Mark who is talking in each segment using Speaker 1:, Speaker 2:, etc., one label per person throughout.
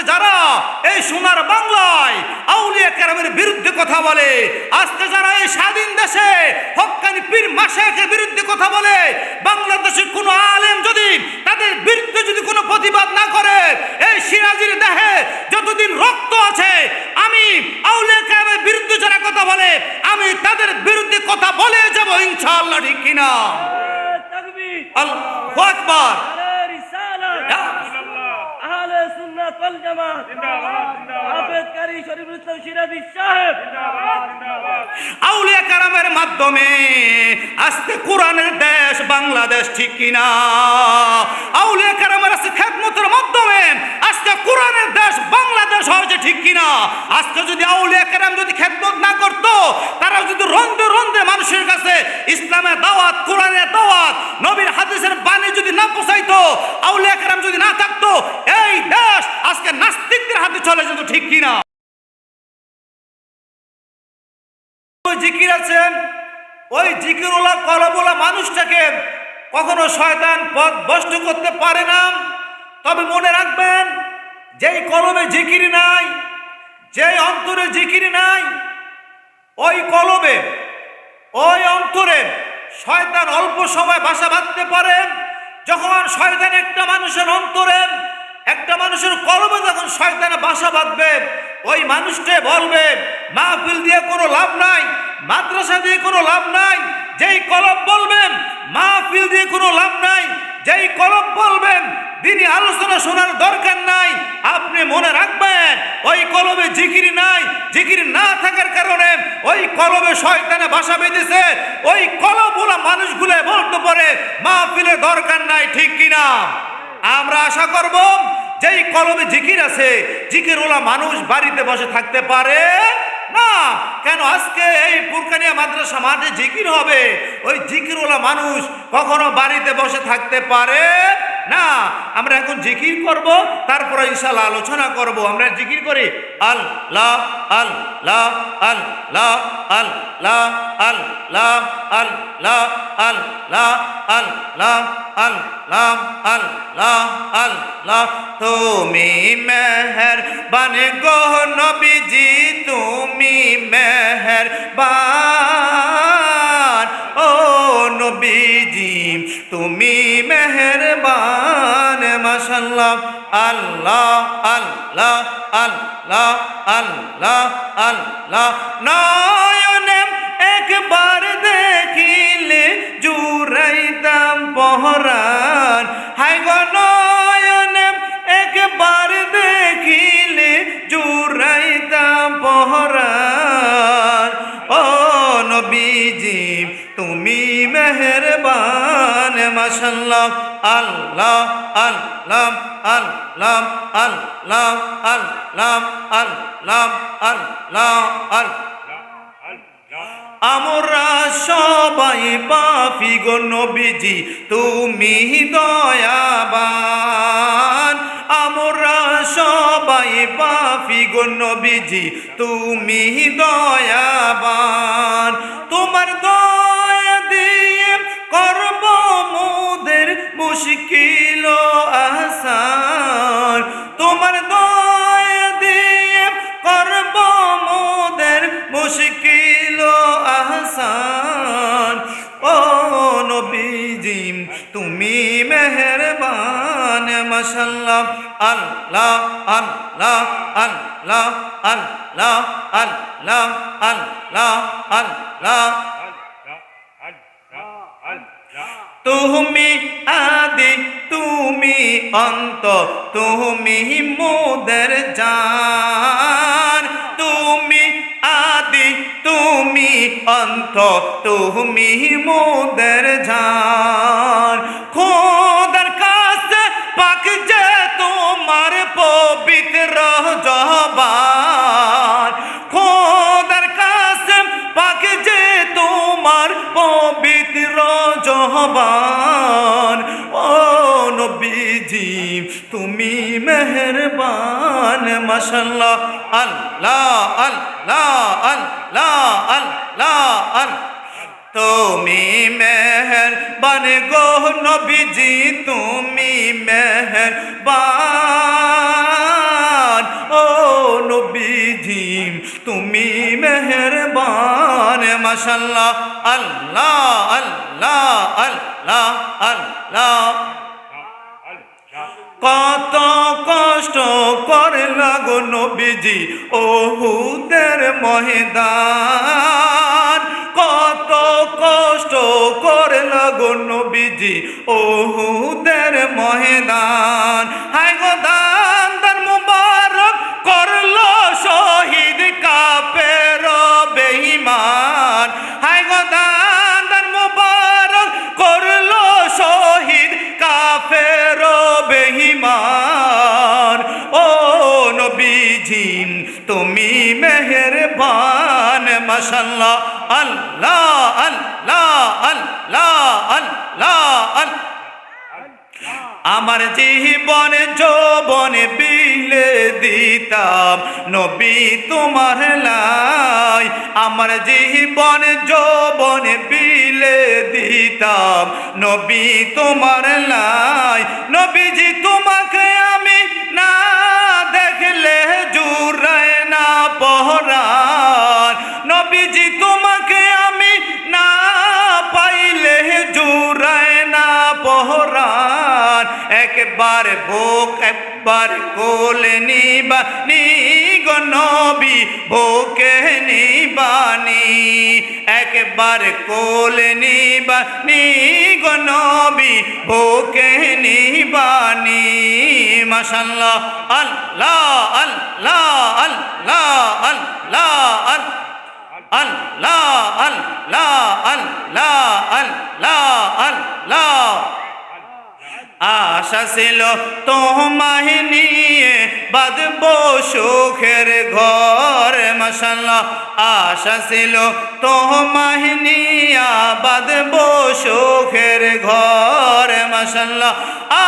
Speaker 1: আজকে যারা এই সোনার বাংলায় আউলিয়া কেরামের বিরুদ্ধে কথা বলে আজকে যারা এই স্বাধীন দেশে হকানি পীর মাসাকের বিরুদ্ধে কথা বলে বাংলাদেশের কোন আলেম যদি তাদের বিরুদ্ধে যদি কোনো প্রতিবাদ না করে এই সিরাজির দেহে যতদিন রক্ত আছে আমি আউলিয়া কেরামের বিরুদ্ধে যারা কথা বলে আমি তাদের বিরুদ্ধে কথা বলে যাব ইনশাআল্লাহ ঠিক কিনা?
Speaker 2: হ্যাঁ,
Speaker 1: আল্লাহ আকবার।
Speaker 2: আসল
Speaker 1: আউলিয়া কারামের মাধ্যমে আজকে কোরআনের দেশ বাংলাদেশ ঠিক কিনা? আউলিয়া কারামের আজকে খেদমতের মাধ্যমে আজকে জিকিরওয়ালা কলমওয়ালা মানুষটাকে কখনো শয়তান পথ ভ্রষ্ট করতে পারে না। তবে মনে রাখবেন, যেই কলমে জিকির নাই, যেই অন্তরে জিকির নাই, ওই কলমে, ওই অন্তরে শয়তান অল্প সময় বাসা বাঁধতে পারে। যখন শয়তান একটা মানুষের অন্তরে, একটা মানুষের কলমে যখন শয়তানে বাসা বাঁধবে, ওই মানুষটা বলবে, মাহফিল দিয়ে কোনো লাভ নাই, মাদ্রাসা দিয়ে কোনো লাভ নাই যেই কলম বলবেন, মাহফিল দিয়ে কোনো লাভ নাই। যেই কলম বলবেন দিনই আলোচনা শোনার দরকার নাই। আপনি মনে রাখবেন, ওই কলমে জিকির নাই। জিকির না থাকার কারণে ওই কলমে শয়তানে বাসা বেঁধেছে। ওই কলমগুলো মানুষগুলো বলতে পারে, মাহফিলের দরকার নাই, ঠিক কিনা? আমরা আশা করব, যেই কলমে জিকির আছে জিকির ওলা মানুষ বাড়িতে বসে থাকতে পারে না। কেন আজকে এই পুরকানিয়া মাদ্রাসা মাঠে জিকির হবে? ওই জিকিরওয়ালা মানুষ কখনো বাড়িতে বসে থাকতে পারে না। আমরা এখন জিকির করব, তারপরে ইনশাল্লাহ আলোচনা করব। আমরা জিকির করি, আল, লা আল লা আল লা আল লা, আল আল্লাহ আল্লাহ আল্লাহ আল্লাহ আল্লাহ আল্লাহ আল্লাহ আল্লাহ আল্লাহ আল্লাহ তুমি মেহের বানে গো নবীজি, তুমি মেহের বান ও নবীজি, তুমি মেহেরবান, মাশাল্লাহ। আল্লাহ আল্লাহ আল্লাহ আল্লাহ আল্লাহ। নয়নে একবার দেখিলে জুরাইতাম পহরান হাই গো নয়নে একবার দেখিলে জুরাইতাম পহরান ও নবীজি, তুমি মেহরবান মাশাল্লাহ আল্লাহ আল্লাহ আল্লাহ আল্লাহ আল্লাহ আল্লাহ আল্লাহ আল্লাহ। আমরা সবাই পাপি গো নবীজি, তুমি দয়াবান। আমরা সবাই পাপি গো নবীজি, তুমি দয়াবান। তোমার দয়া দিয়ে করব মোদের মুশকিল আসান তুমি মেহরবান, মশাল্লাহ, আল্লাহ আল্লাহ আল্লাহ আল্লাহ আল্লাহ আল্লাহ আল্লাহ। তুমি আদি, তুমি অন্ত, তুমি মোদের জান তুমি তুমি অন্ত তুমি মোদের জান। খোদার কাছে পাক যে তোমার পবিত্র জবান। খোদার কাছে পাক যে তোমার পবিত্র জবান। ও নবীজি তুমি মেহরবান, মাশাল্লাহ, আল্লাহ আল্লাহ আল্লাহ আল্লাহ আল্লাহ। তুমি মেহর বন গো নবীজি, তুমি মেহর তুমি মেহেরবান, মাশাল্লাহ আল্লাহ আল্লাহ আল্লাহ আল্লাহ। কত কষ্ট করে লাগো নবীজি ওহুদের মহেদান কত কষ্ট করে লাগো নবীজি ওহুদের ময়দান। হাই মেহেরবান মাশাল্লাহ আল্লাহ আল্লাহ আল্লাহ আল্লাহ আল্লাহ। আমার জীবন যৌবন বিলে দিতাম, নবী তোমার লাই। আমার জীবন যৌবন বিলে দিতাম, নবী তোমার লাই। নবীজি তোমাকে একবার বুক একবার কোলে নিবা নি নবী বুকে নিবানি একবার কোলে নিবা নি নবী বুকে নিবানি মাশাল্লাহ আল্লাহ আল্লাহ আল্লাহ আল্লাহ আল্লাহ আল্লাহ আল্লাহ আল্লাহ আল্লাহ আল্লাহ। আশা ছিল তোমায় নিয়ে বাঁধব সুখের ঘর মশাল্লাহ আশা ছিল তোমায় নিয়ে বাঁধব সুখের ঘর মশাল্লাহ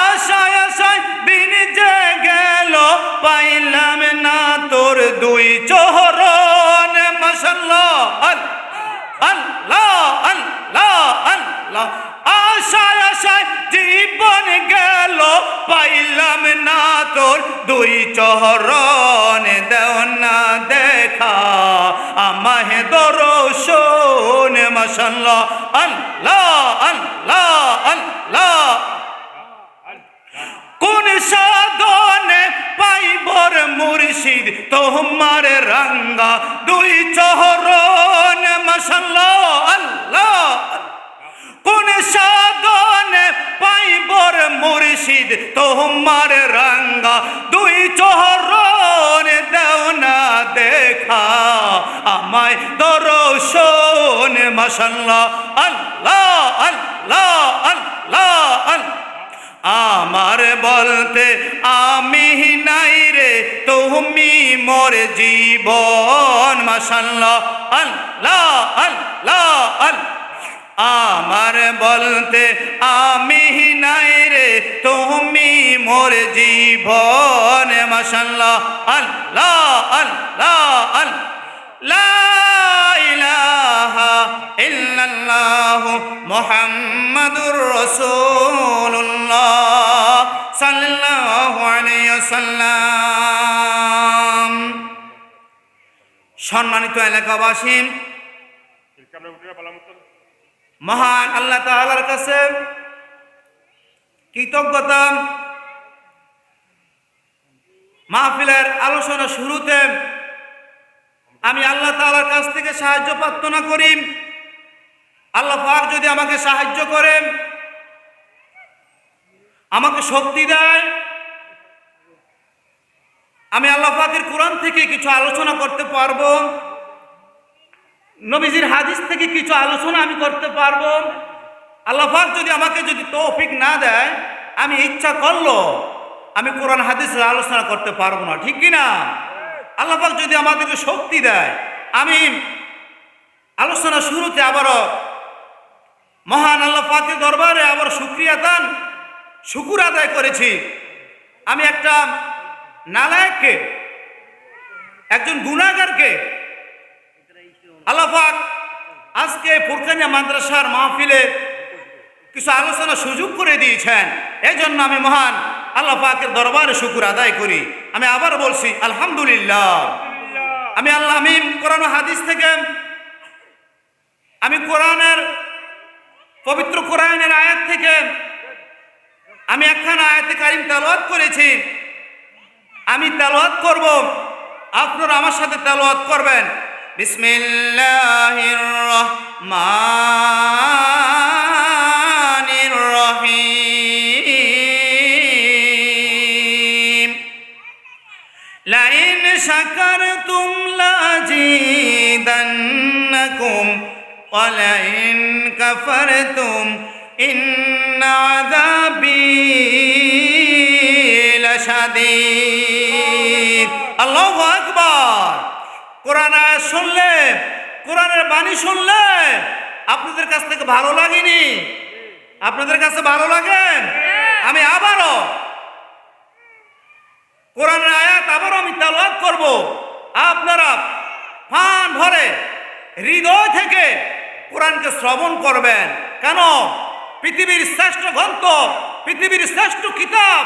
Speaker 1: আশায় আশায় দিন যে গেল পাইলাম না তোর দুই মশাল্লাহ আল্লাহ আল্লাহ আল্লাহ। আশায় আশায় জীবন গেল, পাইলাম না তোর দুই চহরণ দেও না দেখা আমাহে দরশন মশাল্লাহ আল্লাহ আল্লাহ আল্লাহ। কোন সাধনে পাইবর মুর্শিদ তোমার রঙ্গা, দুই আল্লাহ কোন সাধনে পাইবর মুর্শিদ তোমার রঙ্গা, দুই চহরন দেও দেখা। আমায় দরশন মশাল্লাহ আল্লাহ আল্লাহ আল্লাহ আল্লাহ। আমার বলতে আমি নাই রে, তুমি মোর জীবন মাসাল্লাহ আল্লাহ আল্লাহ আল্লাহ। আমার বলতে আমি নাই রে, তুমি মোর জীবন মাসাল্লাহ আল্লাহ আল্লাহ আল্লাহ। মুহাম্মাদুর রাসূলুল্লাহ সাল্লাল্লাহু আলাইহি ওয়াসাল্লাম। সম্মানিত এলাকাবাসী, মহান আল্লাহ তাআলার কাছে কৃতজ্ঞতা। মাহফিলের আলোচনা শুরুতে আমি আল্লাহ তাআলার কাছ থেকে সাহায্য প্রার্থনা করি। আল্লাহ পাক যদি আমাকে সাহায্য করেন, আমাকে শক্তি দেয়। আমি আল্লাহ পাকের কোরআন থেকে কিছু আলোচনা করতে পারব। নবীজির হাদিস থেকে কিছু আলোচনা আমি করতে পারব। আল্লাহ পাক যদি আমাকে যদি তৌফিক না দেয়, আমি ইচ্ছা করল আমি কোরআন, হাদিসের আলোচনা করতে পারব না। ঠিক কি না আল্লাহ পাক যদি আমাদেরকে শক্তি দেয় আমি আলোচনা শুরুতে আবারও মহান আল্লাহ পাকের দরবারে আবার শুক্রিয়া দান, শুকুর আদায় করেছি। আমি একটা নালায়ককে, একজন গুণাগারকে আল্লাহ পাক আজকে ফুরকানিয়া মাদ্রাসার মাহফিলে কিছু আলোচনা সুযোগ করে দিয়েছেন। এই জন্য আমি মহান আল্লাহ পাকের দরবারে শুকুর আদায় করি। আমি আবার বলছি আলহামদুলিল্লাহ। আমি আল্লাহ আমি কোরআন ও হাদিস থেকে আমি কোরআনের পবিত্র কোরআনের আয়াত থেকে আমি একখানা আয়াতে কারিম তেলাওয়াত করেছি। আমি তেলাওয়াত করব আপনারা আমার সাথে তেলাওয়াত করবেন। বিসমিল্লাহির রহমানির শাকারতুম লাজিদান্নাকুম ওয়া লা ইন কাফারতুম, ইন্না আযাবি লাশাদীদ। আল্লাহু আকবার। কোরআন শুনলে, কোরআনের বাণী শুনলে, আপনাদের কাছ থেকে ভালো লাগেনি? আপনাদের কাছে ভালো লাগে? আমি আবারও কোরআনের আয়াত আবারও আমি তালাওয়াত করব। আপনারা ফান ভরে, হৃদয় থেকে কোরআনকে শ্রবণ করবেন। কেন? পৃথিবীর শ্রেষ্ঠ গ্রন্থ, পৃথিবীর শ্রেষ্ঠ কিতাব,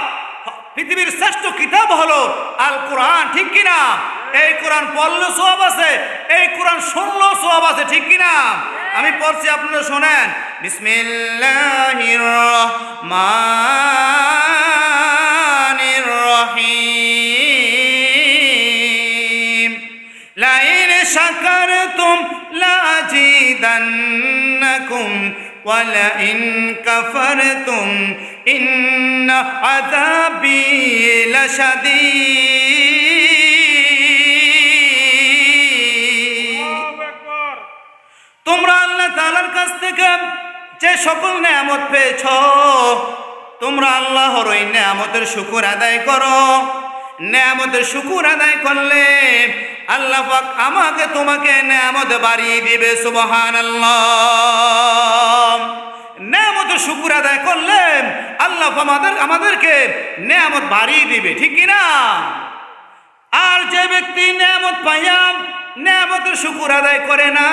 Speaker 1: পৃথিবীর শ্রেষ্ঠ কিতাব হলো আল কোরআন, ঠিক কিনা? এই কোরআন পড়লে সব আছে, এই কোরআন শুনলেও সব আছে, ঠিক কিনা? আমি পড়ছি আপনারা শোনেন। বিসমিল্লাহির রহমানির লাজিদান্নাকুম ولئن كفرتم إن عذابي لشديد তোমরা আল্লাহ তাআলার কাছ থেকে যে সকল নেয়ামত পেয়েছ তোমরা আল্লাহর ওই নেয়ামতের শুকুর আদায় করো নেয়ামতের শুকুর আদায় করলে আল্লাহ পাক আমাকে তোমাকে নেয়ামত বাড়িয়ে দিবে, সুবহানাল্লাহ। নেয়ামত শুকুর আদায় করলে আল্লাহ আমাদের, আমাদেরকে নেয়ামত বাড়িয়ে দিবে, ঠিক কি না আর যে ব্যক্তি নেয়ামত পাইয়াম নেয়ামতের শুকুর আদায় করে না।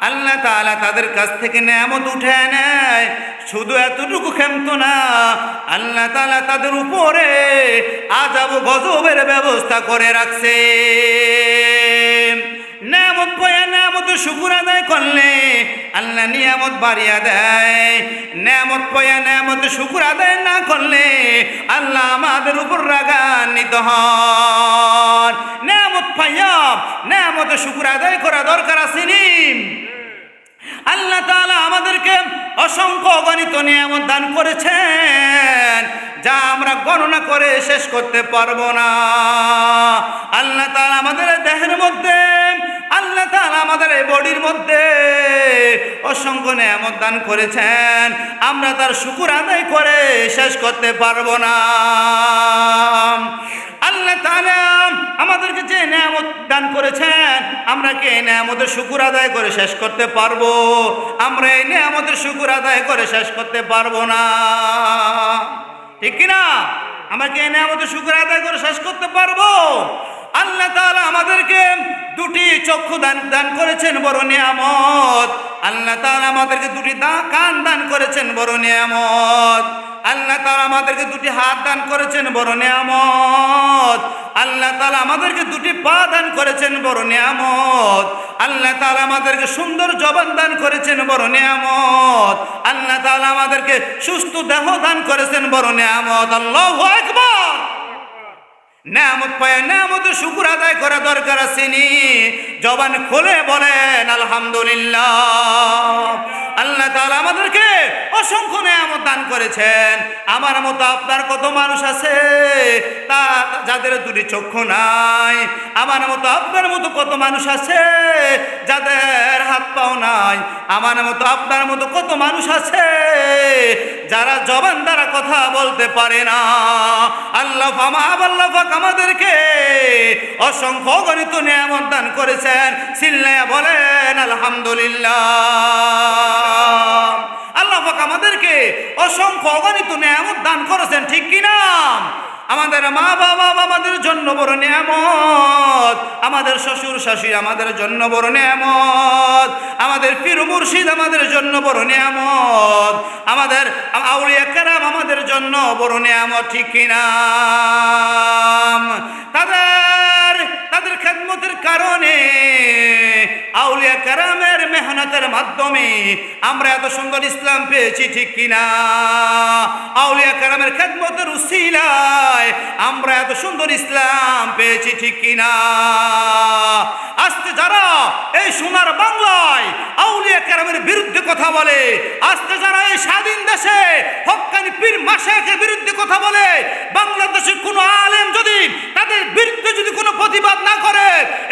Speaker 1: আল্লাহ তালা তাদের কাছ থেকে নেয়ামত উঠে নেয়। শুধু এতটুকু ক্ষমত না, আল্লাহ তালা তাদের উপরে আজাব গজবের ব্যবস্থা করে রাখছে। নেয়ামত পয়া নেয়ামতের শুকুর আদায় করলে আল্লাহ নিয়ামত বাড়িয়া দেয়। নেয়ামত পয়া নেয়ামতের শুকুর আদায় না করলে আল্লাহ আমাদের উপর রাগান্বিত হন। নেয়ামত পাইয়া নেয়ামতের শুকুর আদায় করা দরকার আছে নি? আল্লাহ তাআলা আমাদেরকে অসংখ্য অগণিত নিয়ামত দান করেছেন। যা আমরা গণনা করে শেষ করতে পারব না। আল্লাহ তালা আমাদের দেহের মধ্যে, আল্লাহ তালা আমাদের এই বডির মধ্যে অসংখ্য নিয়ামত দান করেছেন। আমরা তার শুকুর আদায় করে শেষ করতে পারব না। আল্লাহ তাআলা আমাদেরকে যে নিয়ামত দান করেছেন, আমরা কি এই নিয়ামতের শুকুর আদায় করে শেষ করতে পারব? আমরা এই নিয়ামতের শুকুর আদায় করে শেষ করতে পারব না। ঠিক কিনা? আমাকে এনে আমাদের শুক্র আদায় করে শেষ করতে পারব? আল্লাহ তালা আমাদেরকে দুটি চক্ষু দান দান করেছেন, বড় নিয়ামত। আল্লাহ তালা আমাদেরকে দুটি কান দান করেছেন, বড় নিয়ামত। আল্লাহ তাআলা আমাদেরকে দুটি হাত দান করেছেন, বড় নিয়ামত। আল্লাহ তালা আমাদেরকে দুটি পা দান করেছেন, বড় নিয়ামত। আল্লাহ তালা আমাদেরকে সুন্দর জবান দান করেছেন, বড় নিয়ামত। আল্লাহ তালা আমাদেরকে সুস্থ দেহ দান করেছেন, বড় নিয়ামত। আল্লাহু আকবার। নেয়ামত পায় নেয়ামত, শুকুর আদায় করা দরকার আসেনি জবান খুলে বলেন, আলহামদুলিল্লাহ। আল্লাহ তাআলা আমাদেরকে অসংখ্য নেয়ামত দান করেছেন। আমার মতো আপনার কত মানুষ আছে? তা যাদের দুটি চক্ষু নাই, আমার মতো আপনার মতো কত মানুষ আছে? যাদের হাত পাও নাই, আমার মতো আপনার মতো কত মানুষ আছে? যারা জবান দ্বারা কথা বলতে পারে না, আল্লাহ আল্লাহ আমাদেরকে অসংখ্য গণিত নিয়ামত দান করেছেন। সিল্লায়া বলেন, আলহামদুলিল্লাহ। আল্লাহ আমাদেরকে অসংখ্য অগণিত নিয়ামত দান করেছেন, ঠিক কিনা আমাদের মা বাবা আমাদের জন্য বড় নিয়ামত, আমাদের শ্বশুর শাশুড়ি আমাদের জন্য বড় নিয়ামত, আমাদের পীর মুর্শিদ আমাদের জন্য বড় নিয়ামত, আমাদের আউলিয়া কেরাম আমাদের জন্য বড় নিয়ামত, ঠিক কিনা তাদের তাদের খেদমতের কারণে আউলিয়া কারামের মেহনতের মাধ্যমে আমরা এত সুন্দর ইসলাম পেয়েছি, ঠিক কিনা? আউলিয়া কারামের খেদমতের উসিলায় আমরা এত সুন্দর ইসলাম পেয়েছি, ঠিক কিনা? আজকে যারা এই সোনার বাংলায় আউলিয়া কারামের বিরুদ্ধে কথা বলে, আজকে যারা এই স্বাধীন দেশে হকানি পীর মাসাকের বিরুদ্ধে কথা বলে বাংলাদেশের কোনো আলেম যদি তাদের বিরুদ্ধে যদি কোনো প্রতিবাদ না করে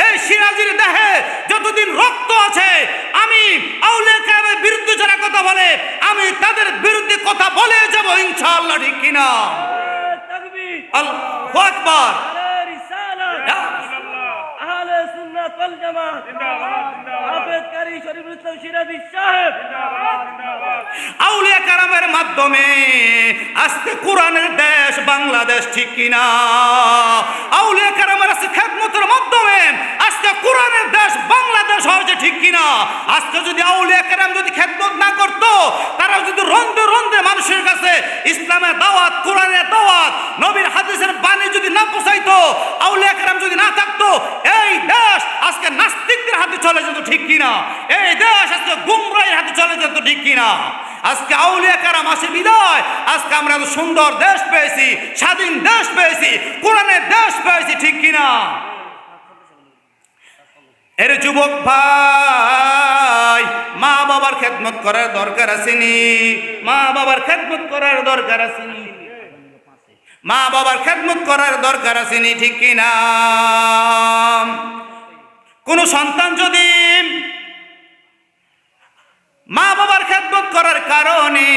Speaker 1: এই সিরাজির দেহে যতদিন রক্ত আছে আমি আউলে বিরুদ্ধে যারা কথা বলে আমি তাদের বিরুদ্ধে কথা বলে যাব ইনশাআল্লাহ ঠিক কিনা? আল্লাহু আকবার।
Speaker 2: সুন্নাত ওয়াল জামাত হাফেজ কারি শরীফুল ইসলাম সিরাজি সাহেব
Speaker 1: আউলিয়া কারামের মাধ্যমে আজকে কোরআনের দেশ বাংলাদেশ ঠিক কিনা? আউলিয়া কারামের আজকে খেদমতের মাধ্যমে আজকে কোরআনের দেশ বাংলাদেশ হয়েছে ঠিক কিনা? আজকে যদি আউলিয়া কারাম যদি খেদমত না করতো তারা যদি রন্ধে রন্ধে মানুষের কাছে ইসলামের দাওয়াত কোরআনের দাওয়াত নবীর হাদিসের বাণী যদি না পৌঁছাইতো আউলিয়া কারাম যদি না থাকতো এই দেশ আজকে নাস্তিকদের হাতে চলে যেত ঠিক কিনা? এই দেশ আজকে গুমরাইয়ের হাতে চলে যেত ঠিক কিনা? আজকে আউলিয়া কারাম আসে বিদায়। আজকে আমরা এত সুন্দর দেশ পেয়েছি, স্বাধীন দেশ পেয়েছি, কোরআনের দেশ পেয়েছি ঠিক কিনা? এর যুবক ভাই, মা বাবার খেদমত করার দরকার আসেনি। মা বাবার খেদমত করার দরকার আসেনি। মা বাবার খেদমত করার দরকার আসেনি ঠিক কিনা? কোন সন্তান যদি মা বাবার খেদমত করার কারণে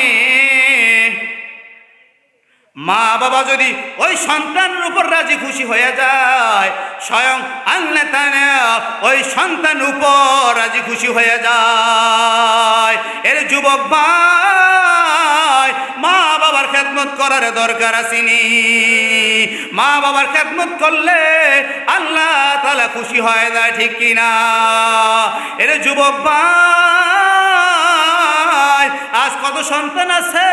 Speaker 1: মা বাবা যদি ওই সন্তানের উপর রাজি খুশি হয়ে যায়, স্বয়ং আল্লাহ ওই সন্তান উপর রাজি খুশি হয়ে যায়, এর যুবক বাবার খেদমত করার দরকার আসেনি। মা বাবার খেদমত করলে আল্লাহ তাআলা খুশি হয় না, ঠিক কিনা এর যুবক আজ কত সন্তান আছে?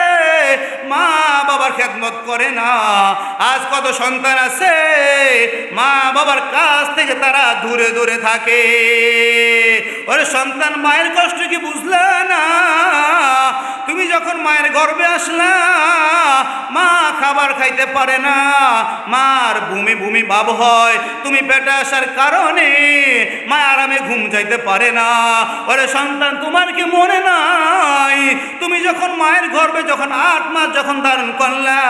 Speaker 1: মা বাবার খেদমত করে না। আজ কত সন্তান আছে? মা বাবার কাছ থেকে তারা দূরে দূরে থাকে। ওরে সন্তান মায়ের কষ্ট কি বুঝলে না? তুমি যখন মায়ের গর্বে আসলা, মা খাবার খাইতে পারে না। মার ভূমি ভূমি বাব হয়, তুমি পেটে আসার কারণে মা আরামে ঘুম যাইতে পারে না। ওরে সন্তান, তোমার কি মনে তুমি যখন মায়ের গর্ভে যখন আট মাস যখন ধারণ করলা,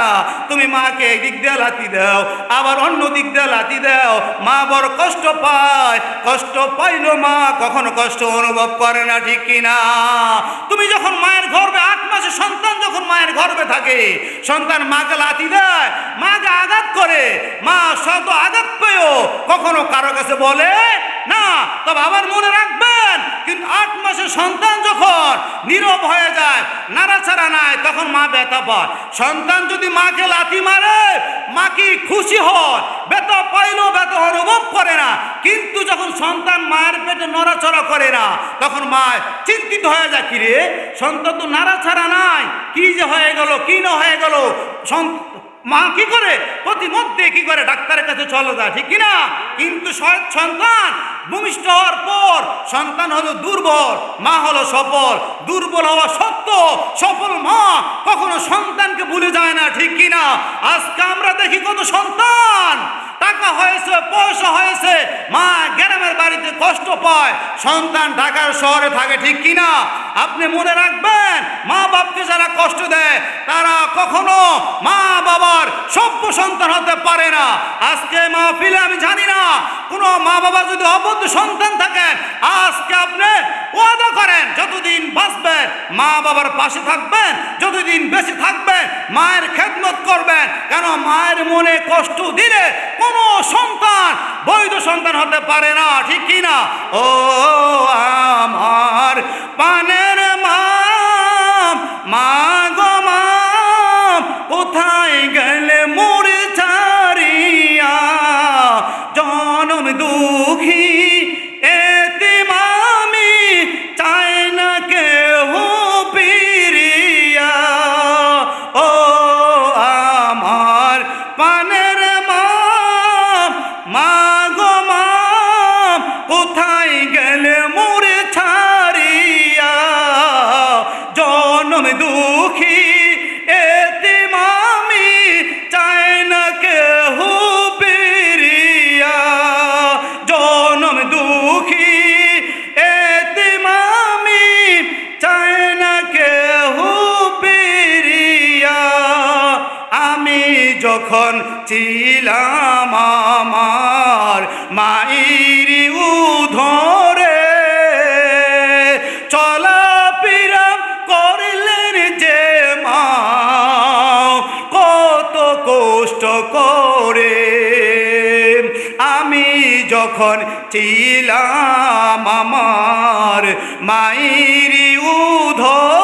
Speaker 1: তুমি মাকে একদিক দিয়ে লাতি দাও, আবার অন্য দিক দিয়ে লাতি দাও। মা বড় কষ্ট পায়, কষ্ট পাইলো মা, কখনো কষ্ট অনুভব করে না, ঠিক কিনা? তুমি যখন মায়ের গর্ভে আট মাসে সন্তান যখন মায়ের গর্ভে থাকে, সন্তান মাকে লাতি দেয়, মাকে আঘাত করে, মা শত আঘাত পেয়েও কখনো কারও কাছে বলে না, তবে আবার মনে রাখবেন, কিন্তু আট মাসের সন্তান যখন নীরব হয়ে যায় নাড়াছাড়া নাই, তখন মা ব্যথা পায়। সন্তান যদি মাকে লাথি মারে, মা কি খুশি হয় ব্যথা পাইলেও ব্যথা অনুভব করে না, কিন্তু যখন সন্তান মায়ের পেটে নড়াচড়া করে না, তখন মা চিন্তিত হয়ে যায় কি রে সন্তান তো নাড়াছাড়া নাই, কি যে হয়ে গেল, কি না হয়ে গেল? মা কি করে? প্রতিমধ্যে কি করে? ডাক্তারের কাছে চলে যায়, ঠিক কিনা? কিন্তু সন্তান ভূমিষ্ঠ হওয়ার পর সন্তান হলো দুর্বল, মা হলো সফল। দুর্বল হওয়া সত্য সফল মা কখনো সন্তানকে ভুলে যায় না, ঠিক কিনা? আজকে আমরা দেখি কত সন্তান টাকা হয়েছে, পয়সা হয়েছে, মা গ্রামের বাড়িতে কষ্ট পায়, সন্তান ঢাকার শহরে থাকে, ঠিক কিনা? আপনি মনে রাখবেন, মা বাপকে যারা কষ্ট দেয়, তারা কখনো মা বাবার সভ্য সন্তান হতে পারে না। আজকে মাহফিলে আমি জানি না, কোনো মা বাবা যদি অবদ্ধ সন্তান থাকেন, আজকে আপনি ওয়াদা করেন, যতদিন বাঁচবেন, মা বাবার পাশে থাকবেন যতদিন বেঁচে থাকবেন মায়ের খেদমত করবেন কেন মায়ের মনে কষ্ট দিলে কোনো সন্তান, বৈধ সন্তান হতে পারে না, ঠিক কি না? ও আমার পানের মাম, মা গো মা কোথায় গেলে? মাইরি উধরে চলা পিরা করলেন যে মা কত কষ্ট করে। আমি যখন ছিলাম আমার মাইরি উধরে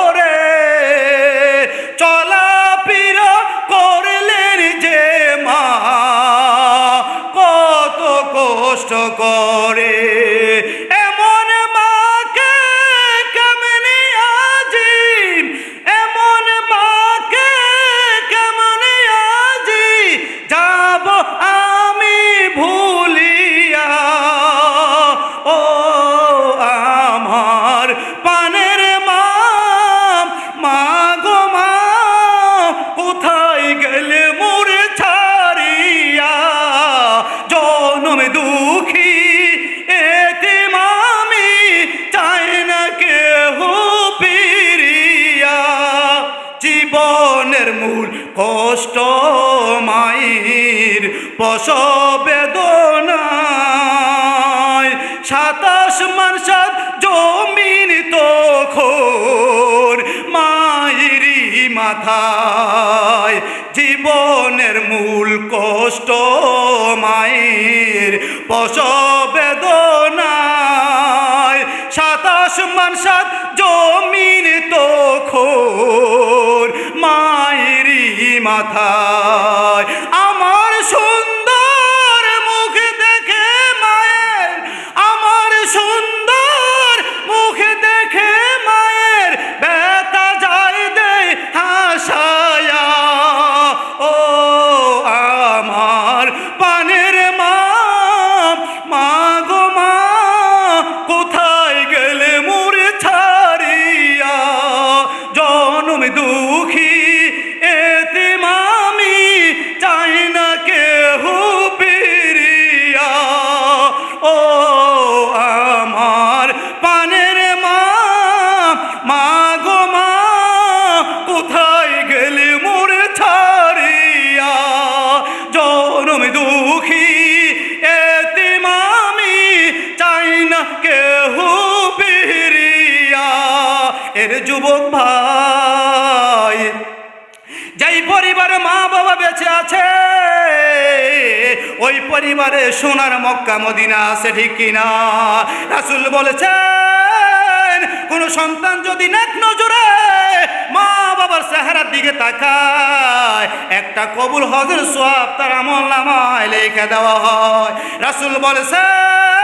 Speaker 1: কষ্ট মায়ের পশবেদনায়। সাতাশ মানসাত জমিন তখন মায়েরই মাথায়। জীবনের মূল কষ্ট মায়ের পশবেদনায়। সাতাশ মানসাত জমিন মায়েরই মাথায় এর যুবক ভাই, যেই পরিবারে মা বাবা বেঁচে আছে, ওই পরিবারে সোনার মক্কা মদিনা আছে, ঠিক কিনা? রাসুল বলেছেন, কোন সন্তান যদি নেক নজরে মা বাবার চেহারার দিকে তাকায়, একটা কবুল হজের সোয়াব তার আমল নামায় লেখে দেওয়া হয়। রাসুল বলেছেন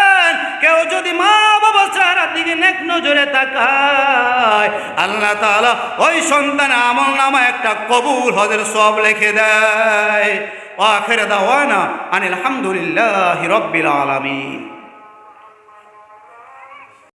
Speaker 1: কেউ যদি মা বাবা সারা দিকে নেক নজরে তাকায়, আল্লাহ তালা ওই সন্তান আমল নামা একটা কবুল হজের সব লেখে দেয়। আখের দাওয়ানা আনিল আলহামদুলিল্লাহ রব্বিল আলামিন।